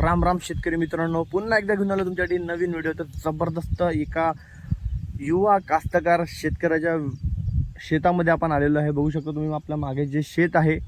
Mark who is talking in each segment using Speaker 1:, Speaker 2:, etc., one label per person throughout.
Speaker 1: राम राम शेतकरी मित्रांनो. पुन्हा एकदा घेऊन आलो तुमच्यासाठी नवीन व्हिडिओ तर जबरदस्त एका युवा कास्तकार शेतकऱ्याच्या शेतामध्ये आपण आलेलो आहे. बघू शकतो तुम्ही आपल्या मागे जे शेत आहे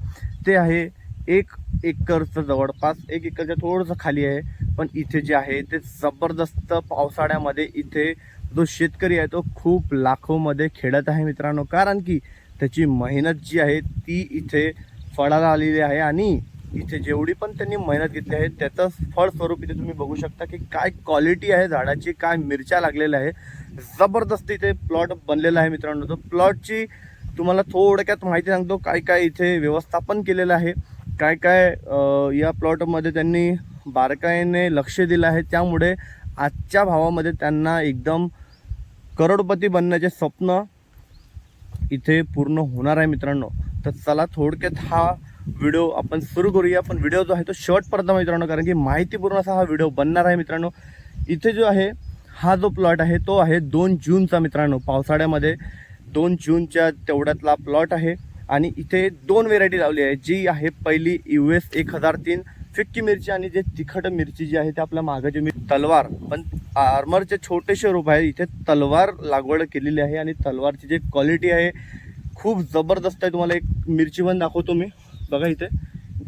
Speaker 1: ते आहे एक एकरचं जवळपास एक एकरच्या थोडंसं खाली आहे. पण इथे जे आहे ते जबरदस्त पावसाळ्यामध्ये इथे जो शेतकरी आहे तो खूप लाखोमध्ये खेळत आहे मित्रांनो. कारण की त्याची मेहनत जी आहे ती इथे फळाला आलेली आहे. आणि इथे जेवढी पण त्यांनी मेहनत घेतली आहे त्याचं फळ स्वरूप इथे तुम्ही बघू शकता की काय क्वालिटी आहे झाडाची काय मिरच्या लागलेल्या आहे. जबरदस्त इथे प्लॉट बनलेला आहे मित्रांनो. तो प्लॉटची तुम्हाला थोडक्यात माहिती सांगतो काय काय इथे व्यवस्थापन केलेलं आहे. काय काय या प्लॉटमध्ये त्यांनी बारकाईने लक्ष दिलं आहे. त्यामुळे आजच्या भावामध्ये त्यांना एकदम करोडपती बनण्याचे स्वप्न इथे पूर्ण होणार आहे मित्रांनो. तर चला थोडक्यात हा व्हिडिओ आपण सुरू करूया. पण व्हिडिओ जो आहे तो शॉर्टपर्यंत मित्रांनो कारण की माहितीपूर्ण असा हा व्हिडिओ बनणार आहे मित्रांनो. इथे जो आहे हा जो प्लॉट आहे तो आहे दोन जूनचा मित्रांनो पावसाळ्यामध्ये. दोन जूनच्या तेवढ्यातला प्लॉट आहे. आणि इथे दोन व्हेरायटी लावली आहे. जी आहे पहिली यू एस एक हजार तीन फिक्की मिरची आणि जे तिखट मिरची जी आहे ते आपल्या मागाची मी तलवार पण आर्मरचे छोटेसे रूप आहे. इथे तलवार लागवड केलेली आहे आणि तलवारची जी क्वालिटी आहे खूप जबरदस्त आहे. तुम्हाला एक मिरची पण दाखवतो मी. बघा इथे.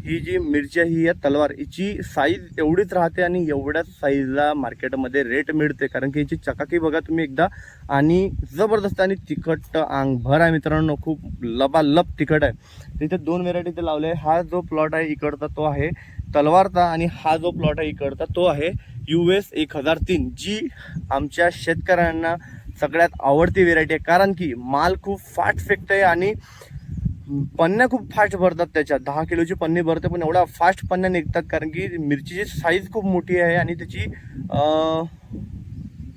Speaker 1: ही जी मिरची ही या तलवार हिची साईज एवढीच राहते आणि एवढ्याच साईजला मार्केटमध्ये रेट मिळते. कारण की हिची चकाकी बघा तुम्ही एकदा. आणि जबरदस्त आणि तिखट अंगभर आहे मित्रांनो. खूप लबालब तिखट आहे. तिथे दोन व्हेरायटी ते लावले आहे. हा जो प्लॉट आहे इकडचा तो आहे तलवारचा आणि हा जो प्लॉट आहे इकडचा तो आहे यू एस एक हजार तीन जी आमच्या शेतकऱ्यांना सगळ्यात आवडती व्हेरायटी आहे. कारण की माल खूप फास्ट आहे आणि पन्न्या खूप फास्ट भरतात त्याच्यात. दहा किलोची पन्नी भरते पण एवढा फास्ट पन्न्या निघतात कारण की मिरचीची साईज खूप मोठी आहे आणि त्याची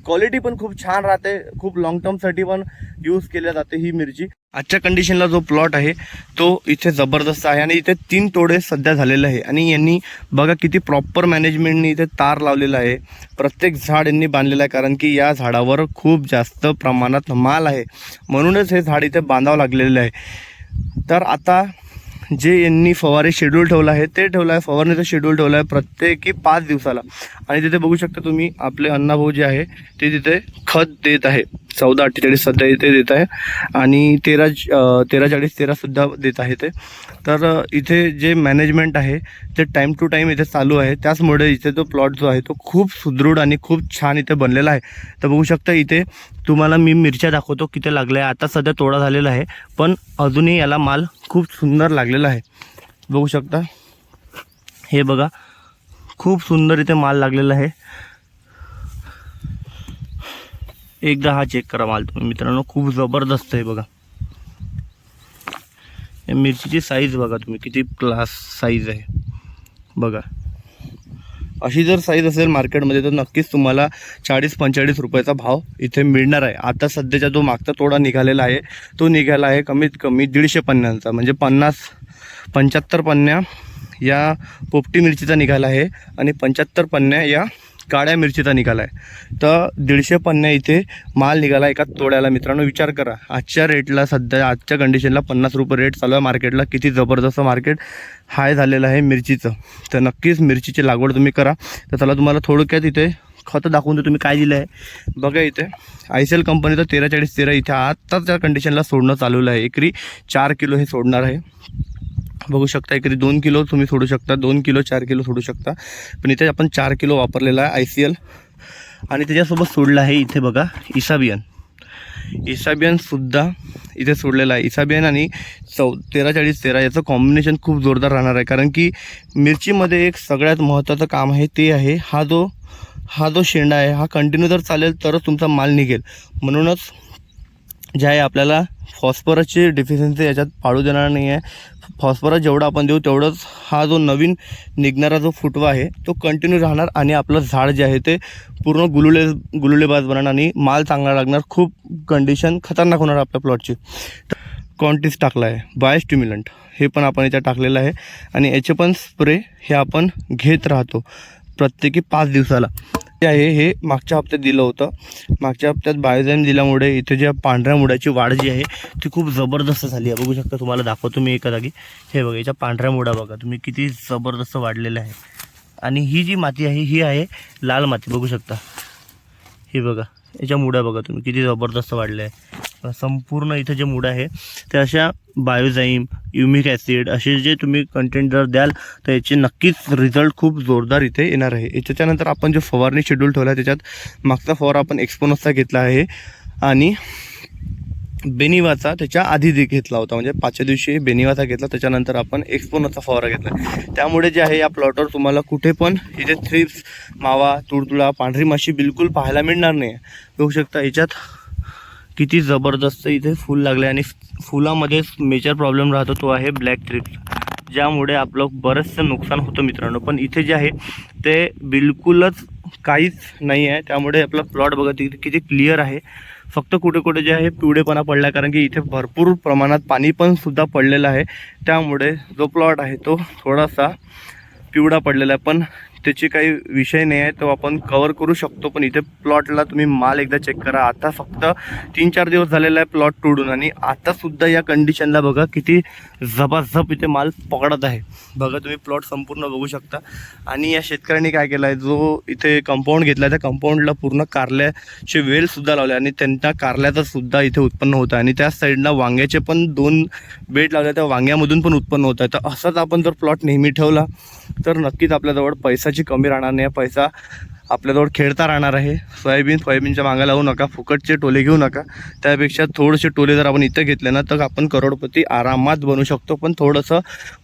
Speaker 1: क्वालिटी पण खूप छान राहते. खूप लॉंग टर्मसाठी पण यूज केल्या जाते ही मिरची. आजच्या कंडिशनला जो प्लॉट आहे तो इथे जबरदस्त आहे आणि इथे तीन तोडे सध्या झालेले आहे. आणि यांनी बघा किती प्रॉपर मॅनेजमेंटनी इथे तार लावलेला आहे. प्रत्येक झाड यांनी बांधलेलं आहे कारण की या झाडावर खूप जास्त प्रमाणात माल आहे. म्हणूनच हे झाड इथे बांधावं लागलेलं आहे. तर आता जे यांनी फवारे शेड्यूल ठेवलं आहे ते ठेवलं आहे फवारणीचं शेड्यूल ठेवलं आहे प्रत्येकी पाच दिवसाला. आणि तिथे बघू शकता तुम्ही आपले अण्णाभाऊ जे आहे ते तिथे खत देत आहे. चौदा अठ्ठेचाळीस सध्या इथे देत आहे. आणि तेरा तेरा चाळीस तेरासुद्धा देत आहे ते तर इथे जे मॅनेजमेंट आहे ते टाईम टू टाईम इथे चालू आहे. त्याचमुळे इथे तो प्लॉट जो आहे तो खूप सुदृढ आणि खूप छान इथे बनलेला आहे. तर बघू शकता इथे तुम्हाला मी मिरच्या दाखवतो किती लागल्या आहे आता सध्या तोडा झालेला आहे पण अजूनही याला माल खूप सुंदर लागलेला आहे. बघू शकता. हे बघा खूप सुंदर इथे माल लागलेला आहे. एकदा हा चेक करा माल तुम्ही. मित्रांनो खूप जबरदस्त आहे बघा. या मिरचीची साईज बघा तुम्ही किती क्लास साईज आहे. बघा. अशी जर साईज असेल मार्केटमध्ये तर नक्कीच तुम्हाला चाळीस पंचेचाळीस रुपयाचा भाव इथे मिळणार आहे. आता सध्याचा जो मागचा तोडा निघालेला आहे तो निघाला आहे कमीत कमी दीडशे पन्न्यांचा म्हणजे पन्नास पंच्याहत्तर पन्न्या या पोपटी मिरचीचा निघाला आहे आणि पंच्याहत्तर पन्न्या या काळ्या मिरचीचा निघाला आहे. तर दीडशे पन्ना इथे माल निघाला एका तोड्याला. मित्रांनो विचार करा. आजच्या रेटला सध्या आजच्या कंडिशनला पन्नास रुपये रेट चालू आहे मार्केटला किती जबरदस्त मार्केट हाय झालेलं आहे मिरचीचं. तर नक्कीच मिरचीची लागवड तुम्ही करा. तर चला तुम्हाला थोडक्यात इथे खतं दाखवून देतो. तुम्ही काय दिलं आहे? बघा इथे. आय सी एल कंपनीचं तेरा चाळीस तेरा इथे आत्ताच्या कंडिशनला सोडणं चालवलं आहे. एकरी चार किलो हे सोडणार आहे. बघू शकता एकरी दोन किलो तुम्ही सोडू शकता दोन किलो चार किलो सोडू शकता. पण इथे आपण चार किलो वापरलेला आहे आय सी एल. आणि त्याच्यासोबत सोडलं आहे इथे बघा इसाबियन. इसाबियनसुद्धा इथे सोडलेला आहे. इसाबियन आणि चौ तेरा चाळीस तेरा याचं कॉम्बिनेशन खूप जोरदार राहणार आहे. कारण की मिरचीमध्ये एक सगळ्यात महत्त्वाचं काम आहे ते आहे हा जो हा जो शेंडा आहे हा कंटिन्यू जर चालेल तरच तुमचा माल निघेल. म्हणूनच जे आहे आपल्याला फॉस्फरसची डिफिशियन्सी याच्यात पाळू देणार नाही आहे फॉस्फरस जेवढं आपण देऊ तेवढंच हा जो नवीन निघणारा जो फुटवा आहे तो कंटिन्यू राहणार आणि आपलं झाड जे आहे ते पूर्ण गुलुले गुलुलेबाज बनणार आणि माल चांगला लागणार. खूप कंडिशन खतरनाक होणार आपल्या प्लॉटची कॉन्टिस टाकला आहे. बायोस्टिम्युलंट हे पण आपण याच्यात टाकलेलं आहे. आणि याचे पण स्प्रे हे आपण घेत राहतो. प्रत्येकी पाच दिवसाला. ते आहे हे मागच्या हप्त्यात दिलं होतं. मागच्या हप्त्यात बायोझाईम दिल्यामुळे इथे ज्या पांढऱ्या मुळाची वाढ जी आहे ती खूप जबरदस्त झाली आहे. बघू शकता तुम्हाला दाखवतो मी एका जागी. हे बघा याच्या पांढऱ्या मुळा बघा. तुम्ही किती जबरदस्त वाढलेल्या आहे. आणि ही जी माती आहे ही आहे लाल माती. बघू शकता. हे बघा याच्या मुड्या बघा तुम्ही किती जबरदस्त वाढल्या आहे संपूर्ण इथं जे मूड आहे ते अशा बायोझाईम युमिक ॲसिड असे जे तुम्ही कंटेंट जर द्याल तर याचे नक्कीच रिझल्ट खूप जोरदार इथे येणार आहे. त्याच्यानंतर आपण जो फवारणी शेड्यूल ठेवला आहे त्याच्यात मागचा फवारा आपण एक्सपोनसचा घेतला आहे आणि बेनिवाचा त्याच्या आधी जे घेतला होता. म्हणजे पाचव्या दिवशी बेनिवाचा घेतला त्याच्यानंतर आपण एक्सपोनचा फवारा घेतला त्यामुळे जे आहे या प्लॉटवर तुम्हाला कुठे पण इथे थ्रिप्स मावा तुडतुडा पांढरी माशी बिलकुल पाहायला मिळणार नाही. बघू शकता याच्यात किती जबरदस्त इथे फूल लागले आणि फुलामध्ये मेजर प्रॉब्लेम राहतो तो आहे ब्लॅक थ्रिप्स ज्यामुळे आपलं बरंचसं नुकसान होतं मित्रांनो. पण इथे जे आहे ते बिलकुलच काहीच नाही आहे. त्यामुळे आपला प्लॉट बघा तिथे किती क्लिअर आहे. फक्त कुठे कुठे जे आहे पिवळेपणा पडला कारण की इथे भरपूर प्रमाणात पाणी पण सुद्धा पडलेलं आहे. त्यामुळे जो प्लॉट आहे तो थोडासा पिवळा पडलेला आहे. पण त्याचे काही विषय नाही आहे तो आपण कवर करू शकतो. पण इथे प्लॉटला तुम्ही माल एकदा चेक करा. आता फक्त तीन चार दिवस झालेला आहे प्लॉट तोडून. आणि आतासुद्धा या कंडिशनला बघा किती झपाझप इथे माल पकडत आहे. बघा तुम्ही प्लॉट संपूर्ण बघू शकता. आणि या शेतकऱ्यांनी काय केलं आहे जो इथे कंपाऊंड घेतला आहे त्या कंपाऊंडला पूर्ण कारल्याचे वेलसुद्धा लावले. आणि त्यांच्या कारल्याचं सुद्धा इथे उत्पन्न होतं. आणि त्या साईडला वांग्याचे पण दोन बेड लावले. त्या वांग्यामधून पण उत्पन्न होत. आहे तर असंच आपण जर प्लॉट नेहमी ठेवला तर नक्कीच आपल्याजवळ पैसा पैशाची कमी राहणार नाही. पैसा आपल्याजवळ खेळता राहणार आहे. सोयाबीन सोयाबीनच्या मागा लावू नका. फुकटचे टोले घेऊ नका. त्यापेक्षा थोडेसे टोले जर आपण इथं घेतले ना तर आपण करोडपती आरामात बनू शकतो. पण थोडंसं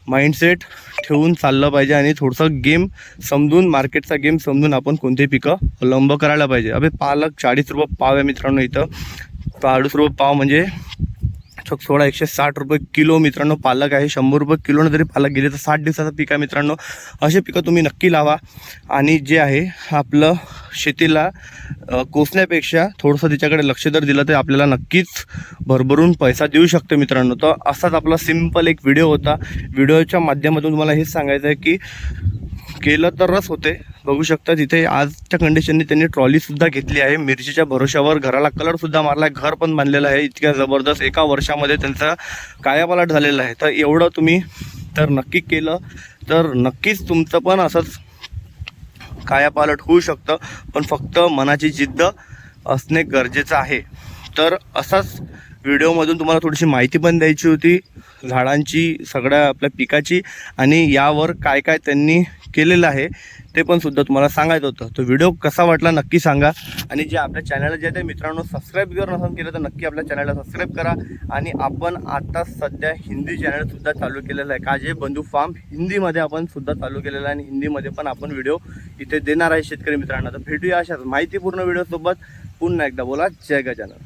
Speaker 1: माइंडसेट ठेवून चाललं पाहिजे आणि थोडंसं गेम समजून मार्केटचा गेम समजून आपण कोणती पिकं अवलंब करायला पाहिजे. अबे पालक चाळीस रुपये पाव आहे मित्रांनो इथं. चाळीस रुपये पाव म्हणजे चक सोळा एकशे साठ रुपये किलो मित्रांनो पालक आहे शंभर रुपये किलोनं जरी पालक गेले तर साठ दिवसाचं पीक आहे मित्रांनो. असे पिकं तुम्ही नक्की लावा. आणि जे आहे आपलं शेतीला कोसण्यापेक्षा थोडंसं त्याच्याकडे लक्ष जर दिलं तर आपल्याला नक्कीच भरभरून पैसा देऊ शकतो मित्रांनो. तर असाच आपला सिंपल एक व्हिडिओ होता. व्हिडिओच्या माध्यमातून तुम्हाला हेच सांगायचं आहे की केलं तर रस होते. बघू शकता तिथे आजच्या कंडिशनने त्यांनी ट्रॉलीसुद्धा घेतली आहे. मिरचीच्या भरोशावर घराला कलरसुद्धा मारला आहे घर पण बांधलेलं आहे. इतक्या जबरदस्त एका वर्षामध्ये त्यांचा कायापालट झालेला आहे. तर एवढं तुम्ही तर नक्की केलं तर नक्कीच तुमचं पण असंच कायापालट होऊ शकतं. पण फक्त मनाची जिद्द असणे गरजेचं आहे. तर असाच व्हिडिओमधून तुम्हाला थोडीशी माहिती पण द्यायची होती झाडांची सगळ्या आपल्या पिकाची आणि यावर काय काय त्यांनी केलेलं आहे ते पण सुद्धा तुम्हाला सांगायचं होतं. तो व्हिडिओ कसा वाटला नक्की सांगा. आणि जे आपल्या चॅनलला जे आहे मित्रांनो सबस्क्राईब जर नसेल केलं तर नक्की आपल्या चॅनलला सबस्क्राईब करा. आणि आपण आता सध्या हिंदी चॅनलसुद्धा चालू केलेलं आहे. काजे बंधू फार्म हिंदीमध्ये आपण सुद्धा चालू केलेलं आहे आणि हिंदीमध्ये पण आपण व्हिडिओ इथे देणार आहे शेतकरी मित्रांना. तर भेटूया अशाच माहितीपूर्ण व्हिडिओसोबत पुन्हा एकदा बोला. जय गजानन.